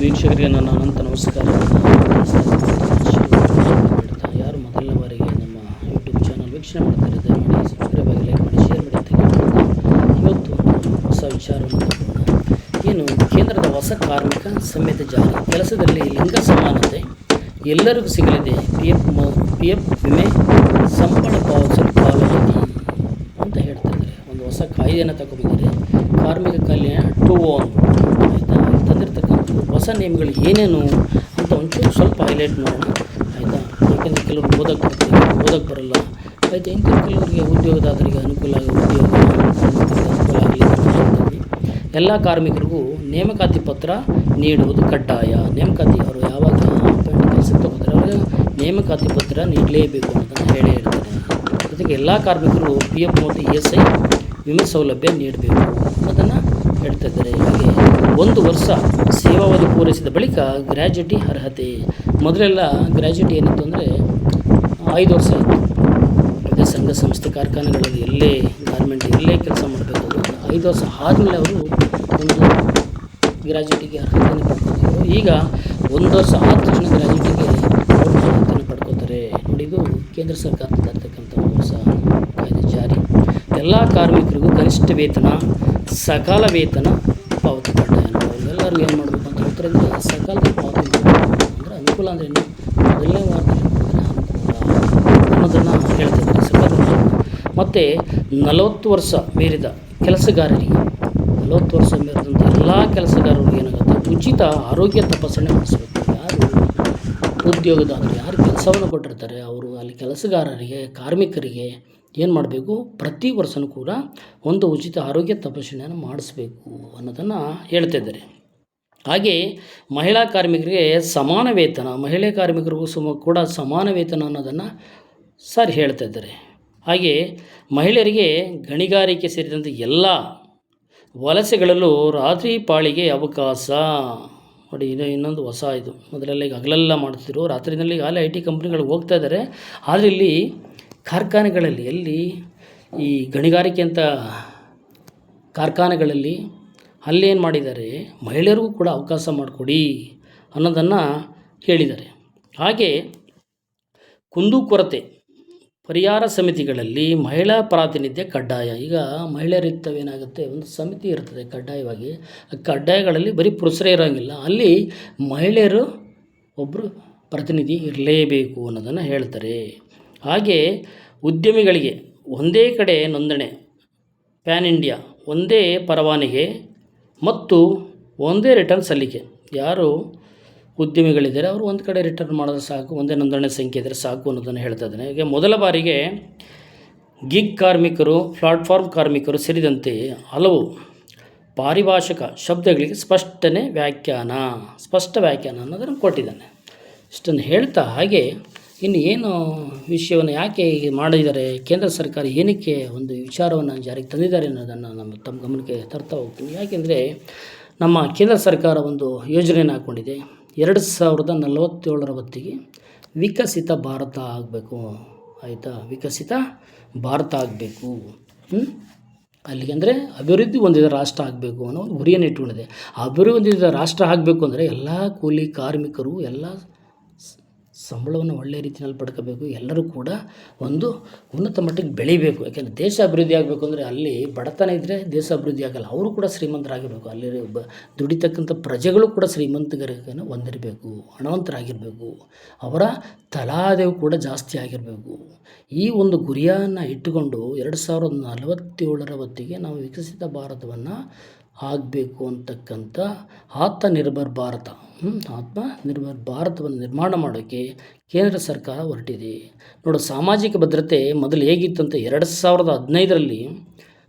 ವೀಕ್ಷಕರಿಗೆ ನನ್ನ ಅನಂತ ನಮಸ್ಕಾರ. ಯಾರು ಮೊದಲನೇ ಬಾರಿಗೆ ನಮ್ಮ ಯೂಟ್ಯೂಬ್ ಚಾನಲ್ ವೀಕ್ಷಣೆ ಮಾಡ್ತಾರೆ ದಯಮಾಡಿ ಸಬ್ಸ್ಕ್ರೈಬ್ ಆಗಿ ಲೈಕ್ ಮಾಡಿ ಶೇರ್ ಮಾಡಿ ಇವತ್ತು ಹೊಸ ವಿಚಾರವನ್ನು ಏನು, ಕೇಂದ್ರದ ಹೊಸ ಕಾರ್ಮಿಕ ಸಂಹಿತೆ ಜಾರಿ. ಕೆಲಸದಲ್ಲಿ ಲಿಂಗ ಸಮಾನತೆ ಎಲ್ಲರಿಗೂ ಸಿಗಲಿದೆ. ಪಿ ಎಫ್ ಪಿ ಎಫ್ ವಿಮೆ ಸಂಬಳ ಪಾವತಿಸಲು ಕಾಲಾವಧಿ ಅಂತ ಹೇಳ್ತಾ ಇದ್ದಾರೆ. ಒಂದು ಹೊಸ ಕಾಯ್ದೆಯನ್ನು ತಗೊಬೇಕಾದ್ರೆ ಕಾರ್ಮಿಕ ಕಲ್ಯಾಣ ಟು ಓನ್ ಆಯಿತಾ? ತಂದಿರ್ತಕ್ಕಂಥ ಹೊಸ ನಿಯಮಗಳು ಏನೇನು ಅಂತ ಒಂಚೂರು ಸ್ವಲ್ಪ ಹೈಲೈಟ್ ಮಾಡೋಣ. ಆಯಿತಾ? ಯಾಕೆಂದರೆ ಕೆಲವರು ಓದಕ್ಕೆ ಬರ್ತಾರೆ ಓದಕ್ಕೆ ಬರಲ್ಲ. ಆಯಿತಾ? ಇಂಥ ಕೆಲವರಿಗೆ ಉದ್ಯೋಗದಾತರಿಗೆ ಅನುಕೂಲ ಆಗಿ ಉದ್ಯೋಗ ಅನುಕೂಲ ಆಗಲಿ ಎಲ್ಲ ಕಾರ್ಮಿಕರಿಗೂ ನೇಮಕಾತಿ ಪತ್ರ ನೀಡುವುದು ಕಡ್ಡಾಯ. ನೇಮಕಾತಿ ಅವರು ಯಾವಾಗ ಕೆಲಸಕ್ಕೆ ತಗೋತಾರೆ, ಅವರಿಗೆ ನೇಮಕಾತಿ ಪತ್ರ ನೀಡಲೇಬೇಕು ಅಂತ ಹೇಳೇ ಹೇಳ್ತಾರೆ ಜೊತೆಗೆ ಎಲ್ಲ ಕಾರ್ಮಿಕರು ಪಿ ಎಫ್ ಮತ್ತು ಇ ಎಸ್ ಐ ವಿಮೆ ಸೌಲಭ್ಯ ನೀಡಬೇಕು. ಅನ್ನೋದನ್ನು ಹೇಳ್ತಾ ಇದ್ದಾರೆ ಹಾಗೆ ಒಂದು ವರ್ಷ ಸೇವಾವಧಿ ಪೂರೈಸಿದ ಬಳಿಕ ಗ್ರ್ಯಾಜುಟಿ ಅರ್ಹತೆ. ಮೊದಲೆಲ್ಲ ಗ್ರ್ಯಾಜುಟಿ ಏನಿತ್ತು ಅಂದರೆ ಐದು ವರ್ಷ ಇತ್ತು. ಅದೇ ಸಂಘ ಸಂಸ್ಥೆ ಕಾರ್ಖಾನೆಗಳಲ್ಲಿ ಎಲ್ಲೇ ಗಾರ್ಮೆಂಟ್ ಎಲ್ಲೇ ಕೆಲಸ ಮಾಡಬೇಕು ಐದು ವರ್ಷ ಆದಮೇಲೆ ಅವರು ಒಂದು ಗ್ರ್ಯಾಜುಟಿಗೆ ಅರ್ಹತೆಯನ್ನು ಪಡ್ಕೊತಿದ್ರು ಈಗ ಒಂದು ವರ್ಷ ಆದ ತಕ್ಷಣ ಗ್ರ್ಯಾಜುಟಿಗೆ ಅವರು ಅರ್ಹತೆಯನ್ನು ಪಡ್ಕೋತಾರೆ. ನೋಡಿ, ಇದು ಕೇಂದ್ರ ಸರ್ಕಾರ ಇರ್ತಕ್ಕಂಥ ಹೊಸ ಕಾಯ್ದೆ ಜಾರಿ. ಎಲ್ಲ ಕಾರ್ಮಿಕರಿಗೂ ಕನಿಷ್ಠ ವೇತನ ಸಕಾಲ ವೇತನ ಪಾವತಿ ಕಡ್ಡಾಯ ಎಲ್ಲರೂ ಏನು ಮಾಡಬೇಕು ಅಂತ ಹೇಳ್ತಾರೆ ಅಂದರೆ ಸಕಾಲದಲ್ಲಿ ಪಾವತಿ ಅಂದರೆ ಅನುಕೂಲ ಅಂದರೆ ಏನು? ಮೊದಲನೇ ವಾರದಲ್ಲಿ ಅನ್ನೋದನ್ನು ಹೇಳ್ತಿದ್ದಾರೆ ಸಕಾಲ ಮತ್ತು ನಲವತ್ತು ವರ್ಷ ಮೀರಿದ ಕೆಲಸಗಾರರಿಗೆ, ನಲವತ್ತು ವರ್ಷ ಮೀರಿದಂಥ ಎಲ್ಲ ಕೆಲಸಗಾರರು ಏನಾಗುತ್ತೆ? ಉಚಿತ ಆರೋಗ್ಯ ತಪಾಸಣೆ ಮಾಡಿಸ್ಬೇಕು. ಯಾರು ಉದ್ಯೋಗದಾರರು ಯಾರು ಕೆಲಸವನ್ನು ಕೊಟ್ಟಿರ್ತಾರೆ, ಅವರು ಅಲ್ಲಿ ಕೆಲಸಗಾರರಿಗೆ, ಕಾರ್ಮಿಕರಿಗೆ ಏನು ಮಾಡಬೇಕು? ಪ್ರತಿ ವರ್ಷವೂ ಕೂಡ ಒಂದು ಉಚಿತ ಆರೋಗ್ಯ ತಪಾಸಣೆಯನ್ನು ಮಾಡಿಸ್ಬೇಕು ಅನ್ನೋದನ್ನು ಹೇಳ್ತಾ ಇದ್ದಾರೆ. ಹಾಗೆ ಮಹಿಳಾ ಕಾರ್ಮಿಕರಿಗೆ ಸಮಾನ ವೇತನ, ಮಹಿಳೆ ಕಾರ್ಮಿಕರಿಗೂ ಸುಮ ಕೂಡ ಸಮಾನ ವೇತನ ಅನ್ನೋದನ್ನು ಸರ್ ಹೇಳ್ತಾ ಇದ್ದಾರೆ. ಹಾಗೆ ಮಹಿಳೆಯರಿಗೆ ಗಣಿಗಾರಿಕೆ ಸೇರಿದಂತೆ ಎಲ್ಲ ವಲಸೆಗಳಲ್ಲೂ ರಾತ್ರಿ ಪಾಳಿಗೆ ಅವಕಾಶ. ನೋಡಿ ಇದು ಇನ್ನೊಂದು ಹೊಸ ಇದು. ಮೊದಲೆಲ್ಲ ಈಗ ಹಗಲೆಲ್ಲ ಮಾಡ್ತಿದ್ರು. ರಾತ್ರಿನಲ್ಲಿ ಈಗಾಗಲೇ ಐ ಟಿ ಕಂಪ್ನಿಗಳಿಗೆ ಹೋಗ್ತಾ ಇದ್ದಾರೆ. ಆದರೆ ಇಲ್ಲಿ ಕಾರ್ಖಾನೆಗಳಲ್ಲಿ ಎಲ್ಲಿ ಈ ಗಣಿಗಾರಿಕೆ ಅಂತ ಕಾರ್ಖಾನೆಗಳಲ್ಲಿ ಅಲ್ಲೇನು ಮಾಡಿದ್ದಾರೆ? ಮಹಿಳೆಯರಿಗೂ ಕೂಡ ಅವಕಾಶ ಮಾಡಿಕೊಡಿ ಅನ್ನೋದನ್ನು ಹೇಳಿದ್ದಾರೆ. ಹಾಗೆ ಕುಂದುಕೊರತೆ ಪರಿಹಾರ ಸಮಿತಿಗಳಲ್ಲಿ ಮಹಿಳಾ ಪ್ರಾತಿನಿಧ್ಯ ಕಡ್ಡಾಯ. ಈಗ ಮಹಿಳೆಯರಿರ್ತವೇನಾಗುತ್ತೆ ಒಂದು ಸಮಿತಿ ಇರ್ತದೆ ಕಡ್ಡಾಯವಾಗಿ. ಕಡ್ಡಾಯಗಳಲ್ಲಿ ಬರೀ ಪುರುಷರೇ ಇರೋಂಗಿಲ್ಲ. ಅಲ್ಲಿ ಮಹಿಳೆಯರು ಒಬ್ಬರು ಪ್ರತಿನಿಧಿ ಇರಲೇಬೇಕು ಅನ್ನೋದನ್ನು ಹೇಳ್ತಾರೆ. ಹಾಗೆ ಉದ್ಯಮಿಗಳಿಗೆ ಒಂದೇ ಕಡೆ ನೋಂದಣಿ, ಪ್ಯಾನ್ ಇಂಡಿಯಾ, ಒಂದೇ ಪರವಾನಿಗೆ ಮತ್ತು ಒಂದೇ ರಿಟರ್ನ್ ಸಲ್ಲಿಕೆ. ಯಾರು ಉದ್ಯಮಿಗಳಿದ್ದಾರೆ, ಅವರು ಒಂದು ಕಡೆ ರಿಟರ್ನ್ ಮಾಡಿದ್ರೆ ಸಾಕು, ಒಂದೇ ನೋಂದಣಿ ಸಂಖ್ಯೆ ಇದ್ದರೆ ಸಾಕು ಅನ್ನೋದನ್ನು ಹೇಳ್ತಾ ಇದ್ದಾನೆ. ಹೀಗೆ ಮೊದಲ ಬಾರಿಗೆ ಗಿಗ್ ಕಾರ್ಮಿಕರು ಪ್ಲಾಟ್ಫಾರ್ಮ್ ಕಾರ್ಮಿಕರು ಸೇರಿದಂತೆ ಹಲವು ಪಾರಿಭಾಷಿಕ ಶಬ್ದಗಳಿಗೆ ಸ್ಪಷ್ಟನೆ ವ್ಯಾಖ್ಯಾನ, ಸ್ಪಷ್ಟ ವ್ಯಾಖ್ಯಾನ ಅನ್ನೋದನ್ನು ಕೊಟ್ಟಿದ್ದಾನೆ. ಇಷ್ಟನ್ನು ಹೇಳ್ತಾ ಹಾಗೆ ಇನ್ನು ಏನು ವಿಷಯವನ್ನು ಯಾಕೆ ಹೀಗೆ ಮಾಡಿದ್ದಾರೆ? ಕೇಂದ್ರ ಸರ್ಕಾರ ಏನಕ್ಕೆ ಒಂದು ವಿಚಾರವನ್ನು ಜಾರಿಗೆ ತಂದಿದ್ದಾರೆ ಅನ್ನೋದನ್ನು ನಮ್ಮ ತಮ್ಮ ಗಮನಕ್ಕೆ ತರ್ತಾ ಹೋಗ್ತೀನಿ. ಯಾಕೆಂದರೆ ನಮ್ಮ ಕೇಂದ್ರ ಸರ್ಕಾರ ಒಂದು ಯೋಜನೆಯನ್ನು ಹಾಕ್ಕೊಂಡಿದೆ. ಎರಡು ಸಾವಿರದ ನಲವತ್ತೇಳರ ಹೊತ್ತಿಗೆ ವಿಕಸಿತ ಭಾರತ ಆಗಬೇಕು. ಆಯಿತಾ? ವಿಕಸಿತ ಭಾರತ ಆಗಬೇಕು. ಅಲ್ಲಿಗೆ ಅಂದರೆ ಅಭಿವೃದ್ಧಿ ಹೊಂದಿದ ರಾಷ್ಟ್ರ ಆಗಬೇಕು ಅನ್ನೋ ಗುರಿಯನ್ನು ಇಟ್ಕೊಂಡಿದೆ ಅಭಿವೃದ್ಧಿ ಹೊಂದಿದ ರಾಷ್ಟ್ರ ಆಗಬೇಕು ಅಂದರೆ ಎಲ್ಲ ಕೂಲಿ ಕಾರ್ಮಿಕರು, ಎಲ್ಲ ಸಂಬಳವನ್ನು ಒಳ್ಳೆಯ ರೀತಿಯಲ್ಲಿ ಪಡ್ಕೋಬೇಕು, ಎಲ್ಲರೂ ಕೂಡ ಒಂದು ಉನ್ನತ ಮಟ್ಟಕ್ಕೆ ಬೆಳಿಬೇಕು. ಯಾಕೆಂದರೆ ದೇಶ ಅಭಿವೃದ್ಧಿ ಆಗಬೇಕು ಅಂದರೆ ಅಲ್ಲಿ ಬಡತನ ಇದ್ದರೆ ದೇಶ ಅಭಿವೃದ್ಧಿ ಆಗಲ್ಲ. ಅವರು ಕೂಡ ಶ್ರೀಮಂತರಾಗಿರಬೇಕು. ಅಲ್ಲಿ ಬ, ದುಡಿತಕ್ಕಂಥ ಪ್ರಜೆಗಳು ಕೂಡ ಶ್ರೀಮಂತಗರನ್ನು ಹೊಂದಿರಬೇಕು ಹಣವಂತರಾಗಿರಬೇಕು. ಅವರ ತಲಾದೇವು ಕೂಡ ಜಾಸ್ತಿ ಆಗಿರಬೇಕು. ಈ ಒಂದು ಗುರಿಯನ್ನು ಇಟ್ಟುಕೊಂಡು ಎರಡು ಸಾವಿರದ ನಲವತ್ತೇಳರ ಹೊತ್ತಿಗೆ ನಾವು ವಿಕಸಿತ ಭಾರತವನ್ನು ಆಗಬೇಕು ಅಂತಕ್ಕಂಥ ಆತ್ಮನಿರ್ಭರ್ ಭಾರತ ಆತ್ಮನಿರ್ಭರ್ ಭಾರತವನ್ನು ನಿರ್ಮಾಣ ಮಾಡೋಕ್ಕೆ ಕೇಂದ್ರ ಸರ್ಕಾರ ಹೊರಟಿದೆ. ನೋಡು, ಸಾಮಾಜಿಕ ಭದ್ರತೆ ಮೊದಲು ಹೇಗಿತ್ತಂತ ಎರಡು ಸಾವಿರದ ಹದಿನೈದರಲ್ಲಿ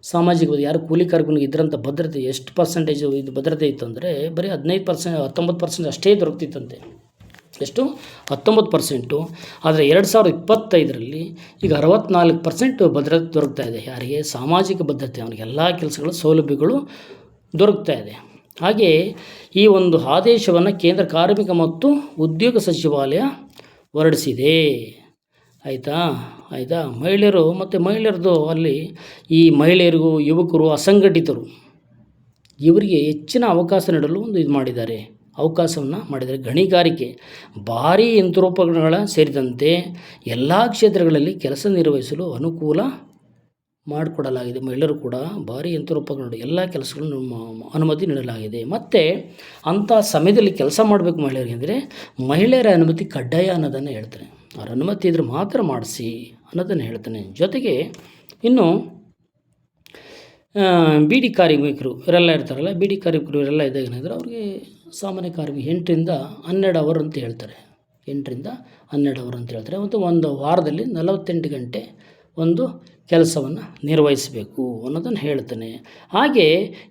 ಸಾಮಾಜಿಕ ಯಾರು ಕೂಲಿ ಕಾರ್ಮಿಕನಿಗೆ ಇದ್ರಂಥ ಭದ್ರತೆ ಎಷ್ಟು ಪರ್ಸೆಂಟೇಜ್ ಇದು ಭದ್ರತೆ ಇತ್ತು ಅಂದರೆ ಬರೀ ಹದಿನೈದು ಪರ್ಸೆಂಟ್ ಹತ್ತೊಂಬತ್ತು ಪರ್ಸೆಂಟ್ ಅಷ್ಟೇ ದೊರಕ್ತಿತ್ತಂತೆ. ಎಷ್ಟು? ಹತ್ತೊಂಬತ್ತು ಪರ್ಸೆಂಟು ಆದರೆ ಎರಡು ಸಾವಿರದ ಇಪ್ಪತ್ತೈದರಲ್ಲಿ ಈಗ ಅರವತ್ತ್ನಾಲ್ಕು ಪರ್ಸೆಂಟ್ ಭದ್ರತೆ ದೊರಕ್ತಾ ಇದೆ. ಯಾರಿಗೆ? ಸಾಮಾಜಿಕ ಭದ್ರತೆ. ಅವನಿಗೆ ಎಲ್ಲ ಕೆಲಸಗಳು, ಸೌಲಭ್ಯಗಳು ದೊರಕ್ತಾ ಇದೆ. ಹಾಗೆ ಈ ಒಂದು ಆದೇಶವನ್ನು ಕೇಂದ್ರ ಕಾರ್ಮಿಕ ಮತ್ತು ಉದ್ಯೋಗ ಸಚಿವಾಲಯ ಹೊರಡಿಸಿದೆ. ಆಯಿತಾ? ಆಯಿತಾ? ಮಹಿಳೆಯರು ಮತ್ತು ಮಹಿಳೆಯರದು ಅಲ್ಲಿ ಈ ಮಹಿಳೆಯರಿಗೂ ಯುವಕರು ಅಸಂಘಟಿತರು. ಇವರಿಗೆ ಹೆಚ್ಚಿನ ಅವಕಾಶ ನೀಡಲು ಒಂದು ಇದು ಮಾಡಿದ್ದಾರೆ. ಅವಕಾಶವನ್ನು ಮಾಡಿದರೆ ಗಣಿಗಾರಿಕೆ, ಭಾರೀ ಯಂತ್ರೋಪಕರಣಗಳ ಸೇರಿದಂತೆ ಎಲ್ಲ ಕ್ಷೇತ್ರಗಳಲ್ಲಿ ಕೆಲಸ ನಿರ್ವಹಿಸಲು ಅನುಕೂಲ ಮಾಡಿಕೊಡಲಾಗಿದೆ. ಮಹಿಳೆಯರು ಕೂಡ ಭಾರಿ ಯಂತ್ರೋಪಕರಣ ಎಲ್ಲ ಕೆಲಸಗಳನ್ನು ಅನುಮತಿ ನೀಡಲಾಗಿದೆ. ಮತ್ತು ಅಂಥ ಸಮಯದಲ್ಲಿ ಕೆಲಸ ಮಾಡಬೇಕು ಮಹಿಳೆಯರಿಗೆ ಅಂದರೆ ಮಹಿಳೆಯರ ಅನುಮತಿ ಕಡ್ಡಾಯ ಅನ್ನೋದನ್ನು ಹೇಳ್ತಾರೆ ಅವ್ರ ಅನುಮತಿ ಇದ್ರೆ ಮಾತ್ರ ಮಾಡಿಸಿ ಅನ್ನೋದನ್ನು ಹೇಳ್ತಾನೆ. ಜೊತೆಗೆ ಇನ್ನು ಬಿ ಡಿ ಕಾರ್ಮಿಕರು ಇವರೆಲ್ಲ ಇರ್ತಾರಲ್ಲ, ಬೀಡಿ ಕಾರ್ಮಿಕರು ಇವರೆಲ್ಲ ಇದ್ದಾಗ ಏನಾದರೂ ಅವ್ರಿಗೆ ಸಾಮಾನ್ಯ ಕಾರ್ಮಿಕ ಎಂಟರಿಂದ ಹನ್ನೆರಡು ಅವರ್ ಅಂತ ಹೇಳ್ತಾರೆ. ಎಂಟರಿಂದ ಹನ್ನೆರಡು ಅವರ್ ಅಂತ ಹೇಳ್ತಾರೆ. ಮತ್ತು ಒಂದು ವಾರದಲ್ಲಿ ನಲವತ್ತೆಂಟು ಗಂಟೆ ಒಂದು ಕೆಲಸವನ್ನು ನಿರ್ವಹಿಸಬೇಕು ಅನ್ನೋದನ್ನು ಹೇಳ್ತಾನೆ. ಹಾಗೆ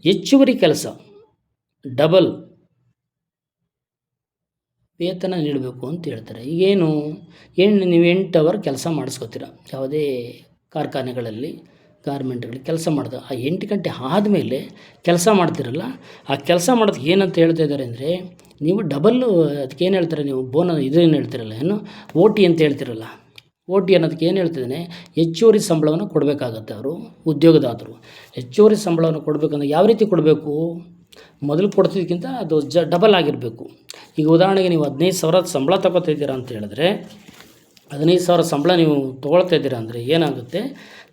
ಹೆಚ್ಚುವರಿ ಕೆಲಸ ಡಬಲ್ ವೇತನ ನೀಡಬೇಕು ಅಂತ ಹೇಳ್ತಾರೆ. ಈಗೇನು, ಏನು ನೀವು ಎಂಟು ಅವರ್ ಕೆಲಸ ಮಾಡಿಸ್ಕೋತೀರ? ಯಾವುದೇ ಕಾರ್ಖಾನೆಗಳಲ್ಲಿ, ಗಾರ್ಮೆಂಟ್ಗಳಲ್ಲಿ ಕೆಲಸ ಮಾಡಿದ, ಆ ಎಂಟು ಗಂಟೆ ಆದಮೇಲೆ ಕೆಲಸ ಮಾಡ್ತಿರಲ್ಲ, ಆ ಕೆಲಸ ಮಾಡೋದಕ್ಕೆ ಏನಂತ ಹೇಳ್ತಾ ಇದ್ದಾರೆ ಅಂದರೆ, ನೀವು ಡಬಲ್ಲು ಏನು ಹೇಳ್ತಾರೆ ನೀವು ಬೋನ ಇದೇನು ಹೇಳ್ತಿರಲ್ಲ, ಏನು ಓ ಟಿ ಅಂತ ಹೇಳ್ತಿರಲ್ಲ. ಓ ಟಿ ಅನ್ನೋದಕ್ಕೆ ಏನು ಹೇಳ್ತಿದ್ದಾನೆ? ಹೆಚ್ಚುವರಿ ಸಂಬಳವನ್ನು ಕೊಡಬೇಕಾಗತ್ತೆ ಅವರು, ಉದ್ಯೋಗದಾತರು. ಹೆಚ್ಚುವರಿ ಸಂಬಳವನ್ನು ಕೊಡಬೇಕಂದ್ರೆ ಯಾವ ರೀತಿ ಕೊಡಬೇಕು? ಮೊದಲು ಕೊಡ್ತಿದ್ದಕ್ಕಿಂತ ಅದು ಜ ಡಬಲ್ ಆಗಿರಬೇಕು. ಈಗ ಉದಾಹರಣೆಗೆ ನೀವು ಹದಿನೈದು ಸಾವಿರ ಸಂಬಳ ತಗೋತಾ ಅಂತ ಹೇಳಿದ್ರೆ, ಹದಿನೈದು ಸಾವಿರ ಸಂಬಳ ನೀವು ತೊಗೊಳ್ತಾ ಇದ್ದೀರಾ ಅಂದರೆ ಏನಾಗುತ್ತೆ?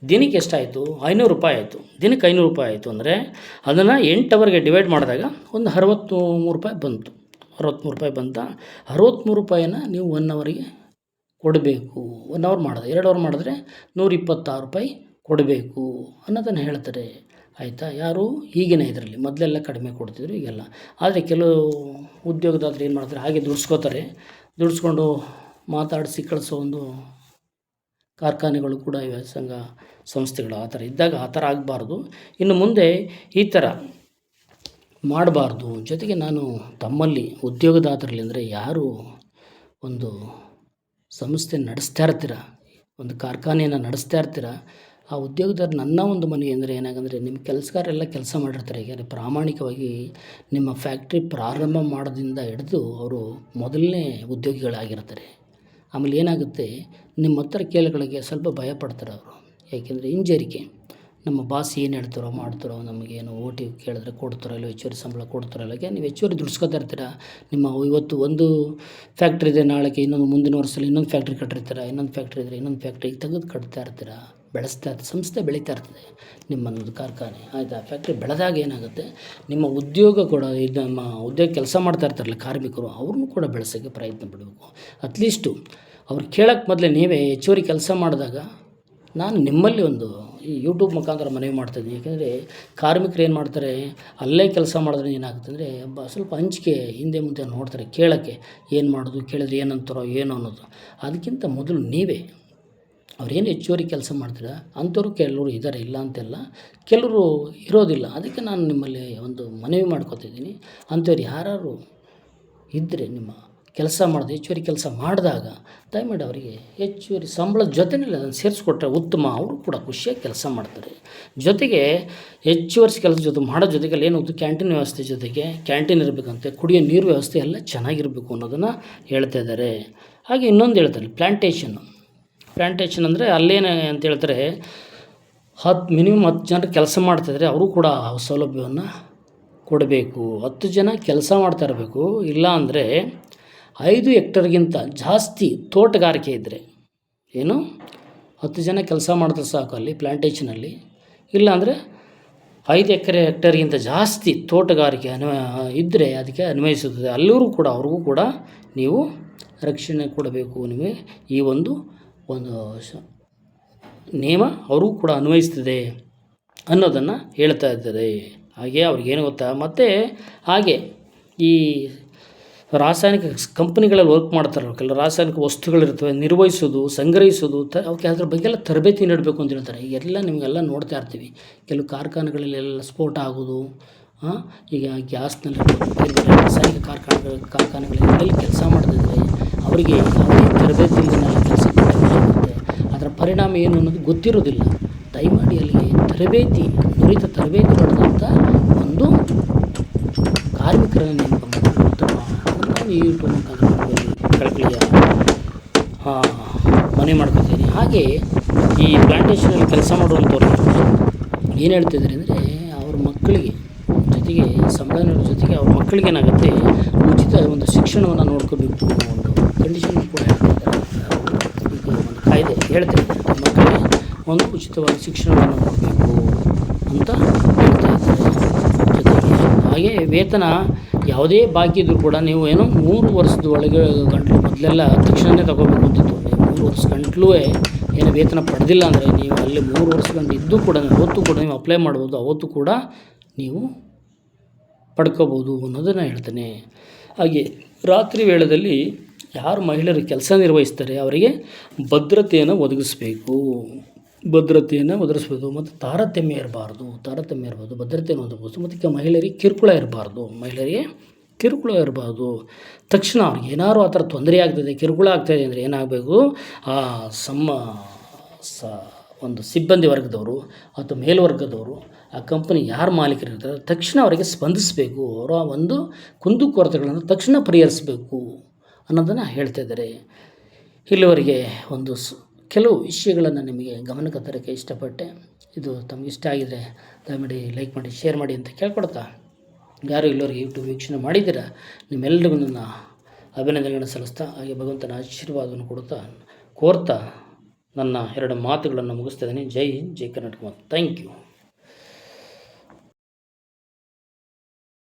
ದಿನಕ್ಕೆ ಎಷ್ಟಾಯಿತು? ಐನೂರು ರೂಪಾಯಿ ಆಯಿತು. ದಿನಕ್ಕೆ ಐನೂರು ರೂಪಾಯಿ ಆಯಿತು ಅಂದರೆ ಅದನ್ನು ಎಂಟು ಅವರ್ಗೆ ಡಿವೈಡ್ ಮಾಡಿದಾಗ ಒಂದು ಅರವತ್ತು ಮೂರು ರೂಪಾಯಿ ಬಂತು. ಅರವತ್ತ್ಮೂರು ರೂಪಾಯಿ ಬಂತ ಅರವತ್ತ್ಮೂರು ರೂಪಾಯಿನ ನೀವು ಒನ್ ಅವರಿಗೆ ಕೊಡಬೇಕು. ಒನ್ ಅವರ್ ಮಾಡಿದ್ರೆ ಎರಡು ಅವರ್ ಮಾಡಿದ್ರೆ ನೂರ ಇಪ್ಪತ್ತಾರು ರೂಪಾಯಿ ಕೊಡಬೇಕು ಅನ್ನೋದನ್ನು ಹೇಳ್ತಾರೆ. ಆಯಿತಾ? ಯಾರು? ಈಗಿನ ಇದರಲ್ಲಿ. ಮೊದಲೆಲ್ಲ ಕಡಿಮೆ ಕೊಡ್ತಿದ್ರು, ಈಗೆಲ್ಲ. ಆದರೆ ಕೆಲವು ಉದ್ಯೋಗದಾತರು ಏನು ಮಾಡ್ತಾರೆ? ಹಾಗೆ ದುಡಿಸ್ಕೋತಾರೆ. ದುಡಿಸ್ಕೊಂಡು ಮಾತಾಡಿಸಿ ಕಳಿಸೋ ಒಂದು ಕಾರ್ಖಾನೆಗಳು ಕೂಡ ಇವೆ, ಸಂಘ ಸಂಸ್ಥೆಗಳು. ಆ ಥರ ಇದ್ದಾಗ ಆ ಥರ ಆಗಬಾರ್ದು. ಇನ್ನು ಮುಂದೆ ಈ ಥರ ಮಾಡಬಾರ್ದು. ಜೊತೆಗೆ ನಾನು ತಮ್ಮಲ್ಲಿ, ಉದ್ಯೋಗದಾತರಲ್ಲಿ ಅಂದರೆ ಯಾರು ಒಂದು ಸಂಸ್ಥೆ ನಡೆಸ್ತಾ ಇರ್ತೀರ, ಒಂದು ಕಾರ್ಖಾನೆಯನ್ನು ನಡೆಸ್ತಾ ಇರ್ತೀರ, ಆ ಉದ್ಯೋಗದಾರ ನನ್ನ ಒಂದು ಮನವಿ ಅಂದರೆ ಏನಾಗಂದರೆ ನಿಮ್ಮ ಕೆಲಸಗಾರರೆಲ್ಲ ಕೆಲಸ ಮಾಡಿರ್ತಾರೆ. ಈಗ ಪ್ರಾಮಾಣಿಕವಾಗಿ ನಿಮ್ಮ ಫ್ಯಾಕ್ಟ್ರಿ ಪ್ರಾರಂಭ ಮಾಡೋದಿಂದ ಹಿಡಿದು ಅವರು ಮೊದಲನೇ ಉದ್ಯೋಗಿಗಳಾಗಿರ್ತಾರೆ. ಆಮೇಲೆ ಏನಾಗುತ್ತೆ, ನಿಮ್ಮ ಹತ್ರ ಕೇಳಗಳಿಗೆ ಸ್ವಲ್ಪ ಭಯ ಪಡ್ತಾರೆ ಅವರು. ಯಾಕೆಂದರೆ ಹಿಂಜರಿಕೆ. ನಮ್ಮ ಬಾಸ್ ಏನು ಹೇಳ್ತಾರೋ ಮಾಡ್ತಾರೋ, ನಮಗೇನು ಓ ಟಿ ಕೇಳಿದ್ರೆ ಕೊಡ್ತಾರೋ ಇಲ್ಲ ಹೆಚ್ಚುವರಿ ಸಂಬಳ ಕೊಡ್ತಾರೋ ಇಲ್ಲ ನೀವು ಹೆಚ್ಚುವರಿ ದುಡ್ಸ್ಕೊತಾ ಇರ್ತೀರ? ನಿಮ್ಮ ಇವತ್ತು ಒಂದು ಫ್ಯಾಕ್ಟ್ರಿ ಇದೆ, ನಾಳೆಗೆ ಇನ್ನೊಂದು ಮುಂದಿನ ವರ್ಷದಲ್ಲಿ ಇನ್ನೊಂದು ಫ್ಯಾಕ್ಟ್ರಿ ಕಟ್ಟಿರ್ತೀರ? ಇನ್ನೊಂದು ಫ್ಯಾಕ್ಟ್ರಿ ಇದ್ದರೆ ಇನ್ನೊಂದು ಫ್ಯಾಕ್ಟ್ರಿ ತೆಗೆದು ಕಟ್ತಾ ಇರ್ತೀರ? ಬೆಳೆಸ್ತಾ ಇರ್ತದೆ ಸಂಸ್ಥೆ ಬೆಳೀತಾ ಇರ್ತದೆ ನಿಮ್ಮನ್ನೊಂದು ಕಾರ್ಖಾನೆ. ಆಯಿತಾ? ಫ್ಯಾಕ್ಟ್ರಿ ಬೆಳೆದಾಗ ಏನಾಗುತ್ತೆ? ನಿಮ್ಮ ಉದ್ಯೋಗ ಕೂಡ ಇದು ನಮ್ಮ ಉದ್ಯೋಗ ಕೆಲಸ ಮಾಡ್ತಾ ಇರ್ತಾರಲ್ಲ ಕಾರ್ಮಿಕರು, ಅವ್ರನ್ನೂ ಕೂಡ ಬೆಳೆಸೋಕ್ಕೆ ಪ್ರಯತ್ನ ಪಡಬೇಕು. ಅಟ್ಲೀಸ್ಟು ಅವ್ರು ಕೇಳೋಕ್ಕೆ ಮೊದಲೇ ನೀವೇ ಹೆಚ್ಚುವರಿ ಕೆಲಸ ಮಾಡಿದಾಗ ನಾನು ನಿಮ್ಮಲ್ಲಿ ಒಂದು ಈ ಯೂಟ್ಯೂಬ್ ಮುಖಾಂತರ ಮನವಿ ಮಾಡ್ತಾಯಿದ್ದೀನಿ ಯಾಕೆಂದರೆ ಕಾರ್ಮಿಕರು ಏನು ಮಾಡ್ತಾರೆ, ಅಲ್ಲೇ ಕೆಲಸ ಮಾಡಿದ್ರೆ ಏನಾಗುತ್ತೆ ಅಂದರೆ, ಬ ಸ್ವಲ್ಪ ಹಂಚಿಕೆ ಹಿಂದೆ ಮುಂದೆ ನೋಡ್ತಾರೆ, ಕೇಳೋಕ್ಕೆ ಏನು ಮಾಡೋದು ಕೇಳಿದ್ರೆ ಏನಂತಾರೋ ಏನು ಅನ್ನೋದು. ಅದಕ್ಕಿಂತ ಮೊದಲು ನೀವೇ, ಅವ್ರೇನು ಹೆಚ್ಚುವರಿ ಕೆಲಸ ಮಾಡ್ತೀರ, ಅಂಥವ್ರು ಕೆಲವರು ಇದ್ದಾರೆ ಇಲ್ಲ ಅಂತೆಲ್ಲ ಕೆಲವರು ಇರೋದಿಲ್ಲ. ಅದಕ್ಕೆ ನಾನು ನಿಮ್ಮಲ್ಲಿ ಒಂದು ಮನವಿ ಮಾಡ್ಕೊತಿದ್ದೀನಿ. ಅಂಥವ್ರು ಯಾರು ಇದ್ದರೆ ನಿಮ್ಮ ಕೆಲಸ ಮಾಡ್ದೆ, ಹೆಚ್ಚುವರಿ ಕೆಲಸ ಮಾಡಿದಾಗ ದಯಮಾಡಿ ಅವರಿಗೆ ಹೆಚ್ಚುವರಿ ಸಂಬಳದ ಜೊತೆಯಲ್ಲಿ ಅದನ್ನು ಸೇರಿಸ್ಕೊಟ್ರೆ ಉತ್ತಮ. ಅವರು ಕೂಡ ಖುಷಿಯಾಗಿ ಕೆಲಸ ಮಾಡ್ತಾರೆ. ಜೊತೆಗೆ ಹೆಚ್ಚುವರಿ ಕೆಲಸ ಜೊತೆ ಮಾಡೋ ಜೊತೆಗೆ ಏನು ಕ್ಯಾಂಟೀನ್ ವ್ಯವಸ್ಥೆ ಜೊತೆಗೆ ಕ್ಯಾಂಟೀನ್ ಇರಬೇಕಂತೆ, ಕುಡಿಯೋ ನೀರು ವ್ಯವಸ್ಥೆ ಎಲ್ಲ ಚೆನ್ನಾಗಿರಬೇಕು ಅನ್ನೋದನ್ನು ಹೇಳ್ತಾ ಇದ್ದಾರೆ. ಹಾಗೆ ಇನ್ನೊಂದು ಹೇಳ್ತಾರೆ ಪ್ಲ್ಯಾಂಟೇಷನ್ನು ಪ್ಲ್ಯಾಂಟೇಷನ್ ಅಂದರೆ ಅಲ್ಲೇನು ಅಂತ ಹೇಳ್ತಾರೆ ಹತ್ತು ಮಿನಿಮಮ್ ಹತ್ತು ಜನರು ಕೆಲಸ ಮಾಡ್ತಿದ್ರೆ ಅವರು ಕೂಡ ಸೌಲಭ್ಯವನ್ನು ಕೊಡಬೇಕು. ಹತ್ತು ಜನ ಕೆಲಸ ಮಾಡ್ತಾ ಇರಬೇಕು. ಇಲ್ಲ ಅಂದರೆ ಐದು ಹೆಕ್ಟರ್ಗಿಂತ ಜಾಸ್ತಿ ತೋಟಗಾರಿಕೆ ಇದ್ದರೆ ಏನು? ಹತ್ತು ಜನ ಕೆಲಸ ಮಾಡಿದ್ರೆ ಸಾಕು ಅಲ್ಲಿ ಪ್ಲ್ಯಾಂಟೇಷನಲ್ಲಿ ಇಲ್ಲಾಂದರೆ ಐದು ಎಕರೆ ಹೆಕ್ಟರ್ಗಿಂತ ಜಾಸ್ತಿ ತೋಟಗಾರಿಕೆ ಅನ್ವ ಇದ್ದರೆ ಅದಕ್ಕೆ ಅನ್ವಯಿಸುತ್ತದೆ. ಅಲ್ಲೂ ಕೂಡ, ಅವ್ರಿಗೂ ಕೂಡ ನೀವು ರಕ್ಷಣೆ ಕೊಡಬೇಕು ನಿಮಗೆ ಈ ಒಂದು ಒಂದು ನಿಯಮ ಅವ್ರಿಗೂ ಕೂಡ ಅನ್ವಯಿಸ್ತದೆ ಅನ್ನೋದನ್ನು ಹೇಳ್ತಾ ಇದ್ದಾರೆ. ಹಾಗೆ ಅವ್ರಿಗೇನು ಗೊತ್ತಾ? ಮತ್ತು ಹಾಗೆ ಈ ರಾಸಾಯನಿಕ ಕಂಪ್ನಿಗಳಲ್ಲಿ ವರ್ಕ್ ಮಾಡ್ತಾರಲ್ಲ, ಕೆಲವು ರಾಸಾಯನಿಕ ವಸ್ತುಗಳಿರ್ತವೆ, ನಿರ್ವಹಿಸೋದು, ಸಂಗ್ರಹಿಸೋದು, ತ ಅವಕ್ಕೆ ಅದ್ರ ಬಗ್ಗೆ ಎಲ್ಲ ತರಬೇತಿ ನೀಡಬೇಕು ಅಂತ ಹೇಳ್ತಾರೆ. ಎಲ್ಲ ನಿಮಗೆಲ್ಲ ನೋಡ್ತಾ ಇರ್ತೀವಿ. ಕೆಲವು ಕಾರ್ಖಾನೆಗಳಲ್ಲೆಲ್ಲ ಸ್ಫೋಟ ಆಗೋದು ಈಗ ಗ್ಯಾಸ್ನಲ್ಲಿ ರಾಸಾಯನಿಕ ಕಾರ್ಖಾನೆಗಳ, ಕಾರ್ಖಾನೆಗಳಲ್ಲಿ ಕೆಲಸ ಮಾಡ್ತಿದ್ರೆ ಅವರಿಗೆ ಯಾವುದೇ ತರಬೇತಿ ಕೆಲಸ ಅದರ ಪರಿಣಾಮ ಏನು ಅನ್ನೋದು ಗೊತ್ತಿರೋದಿಲ್ಲ. ದಯಮಾಡಿ ಅಲ್ಲಿಗೆ ತರಬೇತಿ ನುರಿತ ತರಬೇತಿ ಪಡೆದಂಥ ಒಂದು ಕಾರ್ಮಿಕರನ್ನು ನೇಮಕ ಮಾಡಬೇಕು ಉತ್ತಮ ನಾನು ಈ ಯೂಟ್ಯೂಬ್ ಮುಖಾಂತರ ಕಳಕಳಿಯ ಮನೆ ಮಾಡ್ಕೊತೀನಿ ಹಾಗೆ ಈ ಪ್ಲಾಂಟೇಷನಲ್ಲಿ ಕೆಲಸ ಮಾಡುವಂಥವ್ರು ಏನು ಹೇಳ್ತಿದ್ದಾರೆ ಅಂದರೆ ಅವ್ರ ಮಕ್ಕಳಿಗೆ ಜೊತೆಗೆ ಜೊತೆಗೆ ಸಂಬಳ ಜೊತೆಗೆ ಅವ್ರ ಮಕ್ಕಳಿಗೆ ಏನಾಗುತ್ತೆ ಉಚಿತ ಒಂದು ಶಿಕ್ಷಣವನ್ನು ನೋಡ್ಕೋಬೇಕು ಒಂದು ಕಂಡೀಷನ್ ಕೂಡ ಹೇಳ್ತಿದ್ದಾರೆ ಒಂದು ಕಾಯ್ದೆ ಹೇಳ್ತಾ ಇದೆ ಮಕ್ಕಳಿಗೆ ಒಂದು ಉಚಿತವಾದ ಶಿಕ್ಷಣವನ್ನು ಕೊಡಬೇಕು ಅಂತ ಹೇಳ್ತಾ ಹಾಗೆ ವೇತನ ಯಾವುದೇ ಬಾಕಿ ಇದ್ದರೂ ಕೂಡ ನೀವು ಏನೋ ಮೂರು ವರ್ಷದ ಒಳಗೆ ಗಂಟಲು ಮೊದಲೆಲ್ಲ ತಕ್ಷಣವೇ ತಗೋಬೇಕು ಮೂರು ವರ್ಷ ಗಂಟ್ಲೂ ಏನು ವೇತನ ಪಡೆದಿಲ್ಲ ಅಂದರೆ ನೀವು ಅಲ್ಲಿ ಮೂರು ವರ್ಷ ಇದ್ದು ಕೂಡ ಅವತ್ತು ಕೂಡ ನೀವು ಅಪ್ಲೈ ಮಾಡ್ಬೋದು, ಅವತ್ತು ಕೂಡ ನೀವು ಪಡ್ಕೋಬೋದು ಅನ್ನೋದನ್ನು ಹೇಳ್ತೇನೆ. ಹಾಗೆ ರಾತ್ರಿ ವೇಳೆಯಲ್ಲಿ ಯಾರು ಮಹಿಳೆಯರು ಕೆಲಸ ನಿರ್ವಹಿಸ್ತಾರೆ ಅವರಿಗೆ ಭದ್ರತೆಯನ್ನು ಒದಗಿಸಬೇಕು. ಭದ್ರತೆಯನ್ನು ಒದಗಿಸ್ಬೇಕು ಮತ್ತು ತಾರತಮ್ಯ ಇರಬಾರ್ದು ತಾರತಮ್ಯ ಇರಬಾರ್ದು, ಭದ್ರತೆಯನ್ನು ಒದಗಿಸ್ಬೋದು ಮತ್ತು ಮಹಿಳೆಯರಿಗೆ ಕಿರುಕುಳ ಇರಬಾರ್ದು, ಮಹಿಳೆಯರಿಗೆ ಕಿರುಕುಳ ಇರಬಾರ್ದು ತಕ್ಷಣ ಅವ್ರಿಗೆ ಏನಾದ್ರು ಆ ಥರ ತೊಂದರೆ ಆಗ್ತದೆ, ಕಿರುಕುಳ ಆಗ್ತಾಯಿದೆ ಅಂದರೆ ಏನಾಗಬೇಕು? ಆ ಸಮ್ಮ, ಸ ಒಂದು ಸಿಬ್ಬಂದಿ ವರ್ಗದವರು ಅಥವಾ ಮೇಲ್ವರ್ಗದವರು ಆ ಕಂಪನಿ ಯಾರು ಮಾಲೀಕರು ಇರ್ತಾರೆ, ತಕ್ಷಣ ಅವರಿಗೆ ಸ್ಪಂದಿಸಬೇಕು. ಅವರ ಒಂದು ಕುಂದುಕೊರತೆಗಳನ್ನು ತಕ್ಷಣ ಪರಿಹರಿಸಬೇಕು ಅನ್ನೋದನ್ನು ಹೇಳ್ತಾ ಇದ್ದಾರೆ. ಇಲ್ಲಿವರೆಗೆ ಒಂದು ಕೆಲವು ವಿಷಯಗಳನ್ನು ನಿಮಗೆ ಗಮನಕ್ಕೆ ತರೋಕ್ಕೆ ಇಷ್ಟಪಟ್ಟೆ. ಇದು ತಮಗಿಷ್ಟ ಆಗಿದರೆ ದಯಮಾಡಿ ಲೈಕ್ ಮಾಡಿ, ಶೇರ್ ಮಾಡಿ ಅಂತ ಕೇಳ್ಕೊಡ್ತಾ ಯಾರು ಎಲ್ಲರೂ ಯೂಟ್ಯೂಬ್ ವೀಕ್ಷಣೆ ಮಾಡಿದ್ದೀರಾ ನಿಮ್ಮೆಲ್ಲರಿಗೂ ನನ್ನ ಅಭಿನಂದನೆಗಳನ್ನು ಸಲ್ಲಿಸ್ತಾ, ಹಾಗೆ ಭಗವಂತನ ಆಶೀರ್ವಾದವನ್ನು ಕೊಡ್ತಾ ಕೋರ್ತಾ ನನ್ನ ಎರಡು ಮಾತುಗಳನ್ನು ಮುಗಿಸ್ತಾ ಇದ್ದೀನಿ. ಜೈ ಹಿಂದ್, ಜೈ ಕರ್ನಾಟಕ ಥ್ಯಾಂಕ್ ಯು